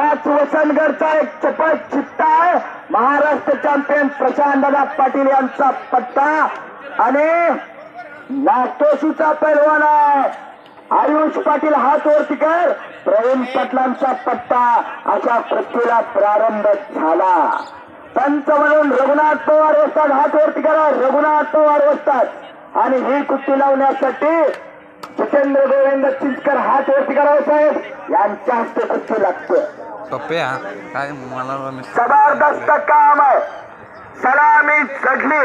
याच वसनगडचा एक चपट चित्ता आहे. महाराष्ट्र चॅम्पियन प्रशांतदादा पाटील यांचा पट्टा आणि नागतोशीचा पैलवान आहे. आयुष पाटील हात वरती कर. प्रवीण पाटलांचा पट्टा अशा पृथ्वीला प्रारंभ झाला. पंच म्हणून रघुनाथ पवार वसतात हात वरती करा. रघुनाथ पवार वसतात आणि ही कुस्ती लावण्यासाठी जितेंद्र गोविंद चिंचकर हात वरती करावं हो साहेब. यांच्या हस्ते कुस्ती लागते पप्प्या काय मला जबरदस्त काम आहे. सलामी चढली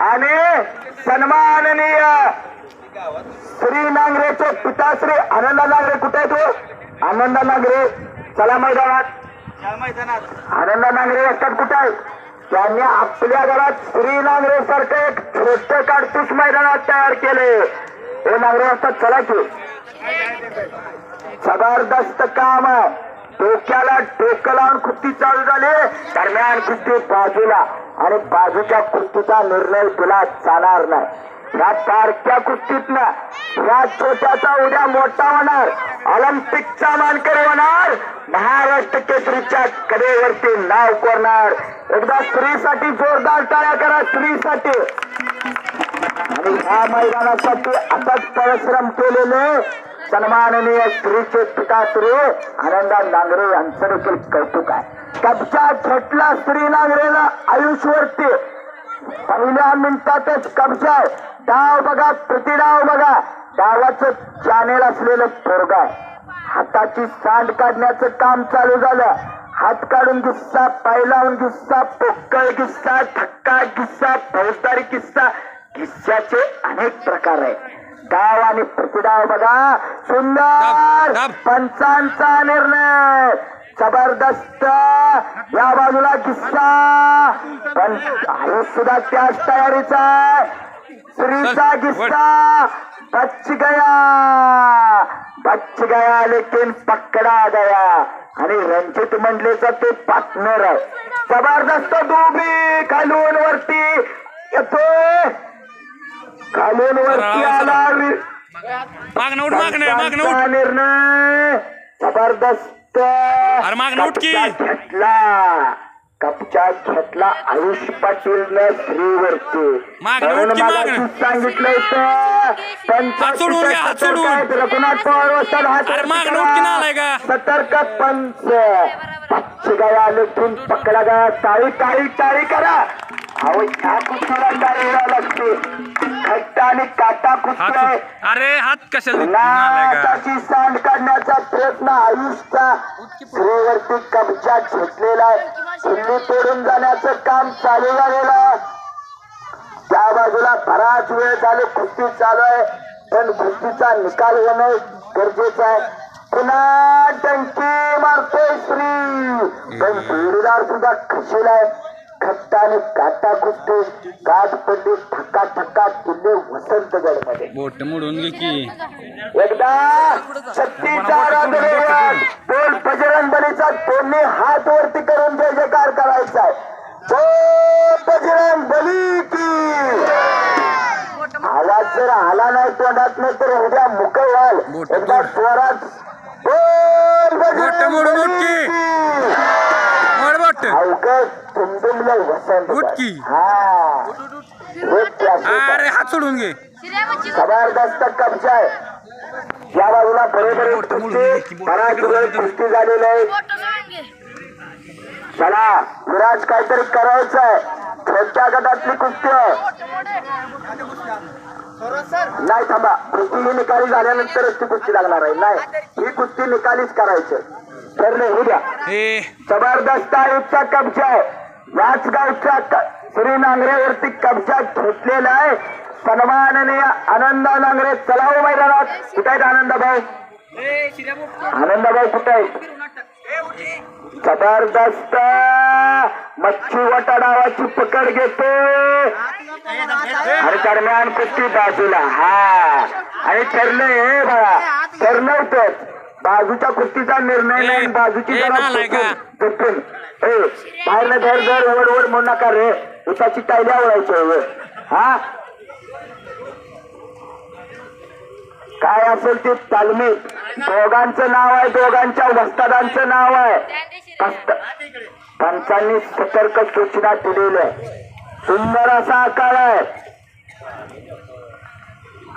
आणि सन्माननीय श्री नांगरेचे पिताश्री आनंदा नांगरे. कुठे आहे तू? आनंदा नांगरे. चला मैदानात. आनंदा नांगरे असतात कुठे आहे? त्यांनी आपल्या घरात श्री नांगरे सारखं एक छोट काढतूस मैदानात तयार केले. हे नांगरे असतात चला की. जबरदस्त काम आहे. डोक्याला डोकं लावून कुस्ती चालू झाली. दरम्यान कुस्ती बाजूला आणि बाजूच्या कुस्तीचा निर्णय तुला जाणार नाही. या बारक्या कुस्तीतनं या छोट्याचा उद्या मोठा होणार. ऑलिम्पिकचा मानकरी होणार. महाराष्ट्र केसरीच्या कडेवरती नाव कोरणार. एकदा स्त्रीसाठी जोरदार टाळ्या करा स्त्रीसाठी. आणि ह्या मैदानासाठी असाच परिश्रम केलेले सन्माननीय श्रीचे पिताश्री आनंदा नांगरे यांचं देखील कौतुक आहे. कबच्या झटला श्री नांगरेला आयुष्यवरती. पहिल्या मिनिटातच कब्जा आहे. डाव बघा प्रतिडाव बघा. डावाचं चॅनेल असलेलं पोरग आहे. हाताची सांड काढण्याचं काम चालू झालं. हात काढून किस्सा पायलावून किस्सा पोकळ किस्सा थक्का किस्सा फौजदारी किस्सा किस्साचे अनेक प्रकार आहेत. डाव आणि प्रतिडाव बघा. सुंदर. पंचांचा निर्णय. जबरदस्त. या बाजूला किस्सा. पण सुद्धा त्याच तयारीचा. श्रीचा किस्सा बच गया बच गया लेकिन पकडा गया. आणि रणजित मंडलेचा ते पार्टनर आहे. जबरदस्त डोबी खालून वरती. येतोय. खालून वरती आला मागणं उठ मागणं मागणं उठ निर्णय जबरदस्त अरे मागणं उठ की. घेतला कपचा घेतला आयुष पाटील श्रीवरती मागणं म्हणून उठ की, मगाशी मागणं. सांगितलं होतं पंच हात सोडून घे, हात सोडून. सतर्क आहेत. रघुनाथ पवार वसतात हात अरे वरती मागणं करा. उठ की नालाय का? सतर्क पंच पक्ष गया लेकिन पकडा गया टाळी टाळी टाळी करा अहो ह्या टाळी लागते काटा अरे हात कशाला सांड काढण्याचा प्रयत्न आयुषचा. श्रीवरती कब्जा घेतलेला आहे. तोडून जाण्याचं काम चालू झालेलं आहे. त्या बाजूला बराच वेळ झाले कुस्ती चालू आहे. पण कुस्तीचा निकाल होणं गरजेचं आहे. पुन्हा टंकी मारतोय श्री पण जोडीदार सुद्धा खशील आहे. खट्टा आणि काटा कुस्ती गाठ पडली ठक्का ठक्का किल्ले वसंतगडमध्ये. बोट मोडून घे की. एकदा शक्तीचा राजदेवात बोल बजरंग बलीचा दोन्ही हात वरती करून जय जयकार करायचा आहे. बोल बजरंग बली की. आवाज जर आला नाही तोंडात नाही तर उद्या मुकळ व्हाल. एकदा. जोरात बोल बजरंग बली की. अवघड तुमदुमलं वसंत. हा. अरे हात सोडून घे. जबरदस्त कब्जा आहे या बाजूला बरे बरे बोट मोडून घे की, कुस्ती झालेली आहे. चला विराज काहीतरी करायचं आहे छोट्या गटातली कुस्ती आहे. नाही थांबा. कुस्ती ही निकाली झाल्यानंतरच ती कुस्ती लागणार आहे. नाही ही कुस्ती निकालीच करायची ठरले होऊ द्या ए जबरदस्त आयुषचा कब्जा आहे. याच गावच्या क- श्री नांगरेवरती कब्जा घेतलेला आहे. सन्माननीय आनंद नांगरे चलाव मैदानात. कुठे आहेत आनंद भाऊ? आनंद भाऊ कुठे जबरदस्त. मच्छी वटा डावाची पकड घेतो. आणि दरम्यान कुस्ती बाजूला. हा. आणि ठरलं हे बघा. ठरलं होतं. बाजूच्या कुस्तीचा निर्णय नाही बाजूची ए, झुकून. ए घर ओढ ओढ म्हणू नका रे. उताची टायल्या ओढायची वर हा? काय असेल ते तालमीत दोघांचं नाव आहे दोघांच्या वस्तादांचं नाव आहे. पंचांनी सतर्क सूचना दिलेल्या आहे सुंदर असा आकार आहे.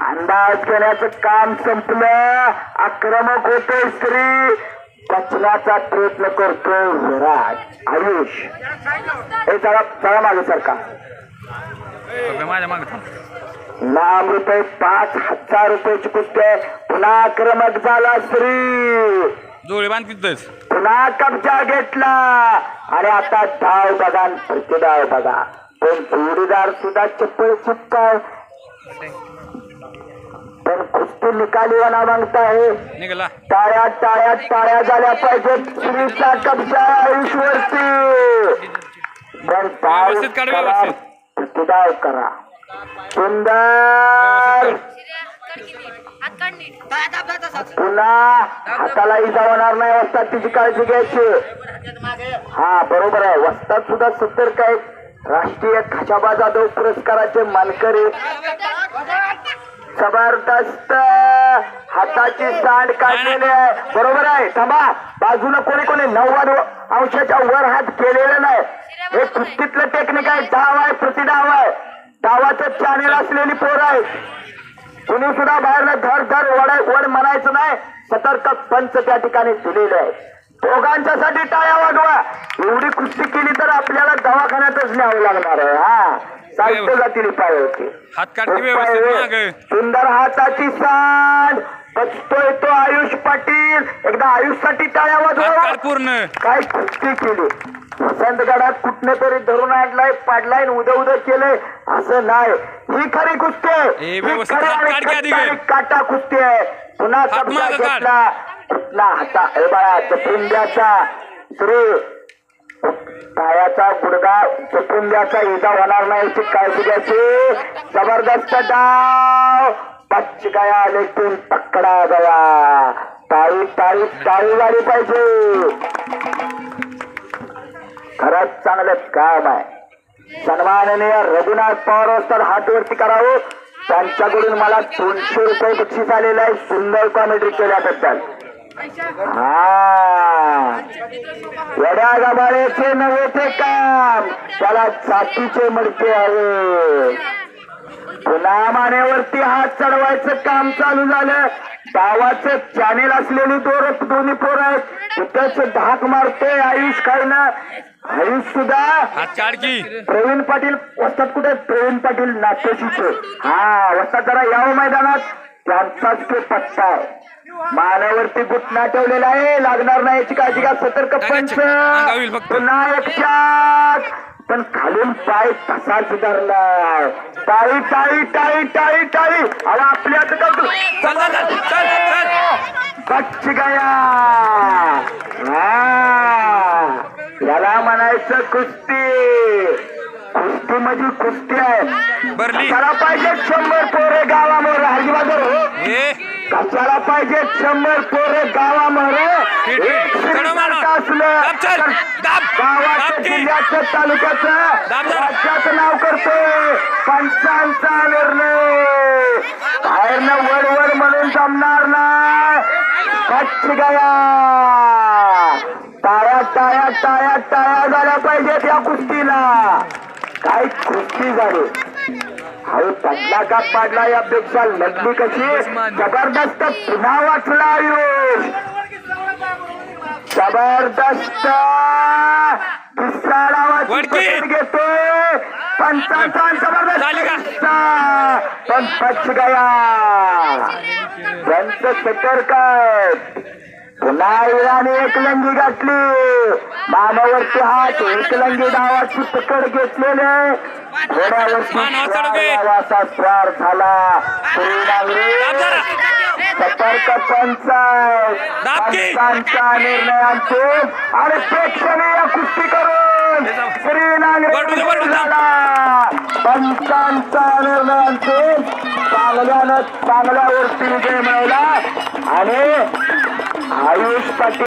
अंदाज घेण्याचं काम संपलं. आक्रमक होते स्त्री. बचण्याचा प्रयत्न करतोय विराट. आयुष. हे जरा जरा मागे सरका थांब. लांब रुपये पाच हजार रुपयाची कुस्ती आहे. पुन्हा आक्रमक झाला श्री जोडी बांध तिथंच. पुन्हा कब्जा घेतला. आणि आता धाव बघा प्रतिधाव बघा. पण जोडीदार सुद्धा चप्पल चिपकाय पण कुस्ती निकाली वना मागताय निघाला. टाळ्या टाळ्या टाळ्या झाल्या पाहिजेत. स्त्रीचा कब्जा आयुष्वरती पण व्यवस्थित काढ, करा सुंदर व्यवस्थित हात काढ नीट पुन्हा हाताला इजा होणार नाही. वस्तात तिची काळजी घ्यायची. हा बरोबर आहे. वस्तात सुद्धा सतर्क आहेत राष्ट्रीय खशाबा जाधव पुरस्काराचे मानकरी. जबरदस्त. हाताची सांड काढलेली आहे. बरोबर आहे. थांबा. बाजूला कोणी कोणी नव्वद अंशाच्या वर हात केलेला नाही. हे कुस्तीतलं टेक्निक आहे. धाव आहे. प्रतिधाव आहे. धावाचं चॅनेल असलेली पोर आहे कुणी सुद्धा बाहेर धर धर वडाय वड म्हणायचं नाही. सतर्क पंच त्या ठिकाणी दिलेले आहे दोघांच्यासाठी टाळ्या वाढवा एवढी कुस्ती केली तर आपल्याला दवाखान्यातच न्यावं लागणार आहे. हा. साहित्य जातील पाय होते व्यवस्थित मागे. सुंदर हाताची सांड. बचतोय तो आयुष पाटील. एकदा आयुषसाठी टाळ्या हात वाजवा पूर्ण. काय कुस्ती केली? वसंतगडात कुठने तरी धरून आणलाय पाडलाय आणि उद्या उद्या केलंय. असं नाही. ही खरी कुस्ती आहे. ए, ही व्यवस्थित. खरी हात आणि काढ की आधी खट्टा गे. आणि काटा कुस्ती आहे. पुन्हा हात कब्जा मागं काढ. घेतला. कुठला हाता. हे बाळा चपुंद्याचा श्री पायाचा गुडगा चपुंद्याचा इजा होणार नाही याची काळजी घ्यायची. जबरदस्त डाव. पच्च गया लेकिन पकडा गया. ताळी ताळी ताळी झाली पाहिजे. खरंच चांगलं काम आहे. सन्माननीय रघुनाथ पवार असतात हात करावं. त्यांच्याकडून मला दोनशे रुपये बक्षीस आलेलं आहे सुंदर कॉमेंट्री केल्याबद्दल. हा. वड्या गबाळ्याचे नव्हे ते काम. त्याला जातीचे मडके हवे. पुन्हा मानेवरती हात चढवायचं काम चालू झालं. डावाचं चॅनेल असलेली दोर दोन्ही पोर आहेत. तिथंच धाक मारतोय आयुष काय ना आयुष सुद्धा प्रवीण पाटील वस्तात कुठे? प्रवीण पाटील नाट्यशीचे हा वस्तात जरा यावं मैदानात. त्यांचाच तो पत्ता आहे मानावरती गुटणा ठेवलेला आहे. लागणार नाही याची काळजी घ्या. सतर्क पंच. पुन्हा पण खालून पाय तसाच धरला टाळी टाळी टाळी टाळी टाळी. अहो आपल्याच चल चल चल कच्छ गया. याला म्हणायचं कुस्ती. कुस्ती म्हणजे कुस्ती आहे. कशाला पाहिजे शंभर पोरे गावामोर हरिबाजर हो ए कशाला पाहिजे शंभर पोरे गावामोर फिट, फिट. एक चढव श्रीमंत मामा. असलं दाब चल. तर दाब. गावाचं दाब की. जिल्ह्याचं तालुक्याचं दाब जरा. राज्याचं नाव करतोय पंचांचा निर्णय बाहेरनं वड वड म्हणून जमणार नाही कच्छ गया टाळ्या टाळ्या टाळ्या टाळ्या झाल्या पाहिजेत या कुस्तीला काय कुस्ती झाली. अहो पडला का पाडला यापेक्षा लढली कशी? जबरदस्त पुन्हा वाचला आयुष. जबरदस्त. वडकी. पकड घेतोय. पंचांचा जबरदस्त. पण पच गया त्यांचं सतर्क आहे. पुन्हा इराने एक लंगी गाठली. मानावरती हात एक लंगी डावाची पकड घेतलेले घोड्यावरती मान वाचवलं स्वार झाला. सतर्क पंचायत दाब की? पंचांचा निर्णय अंतिम आणि प्रेक्षणीय कुस्ती करून श्री दे. झाला. पंचांचा निर्णय अंतिम चांगल्यानं चांगल्यावरती विजय मिळवला. आणि आयुष पाटील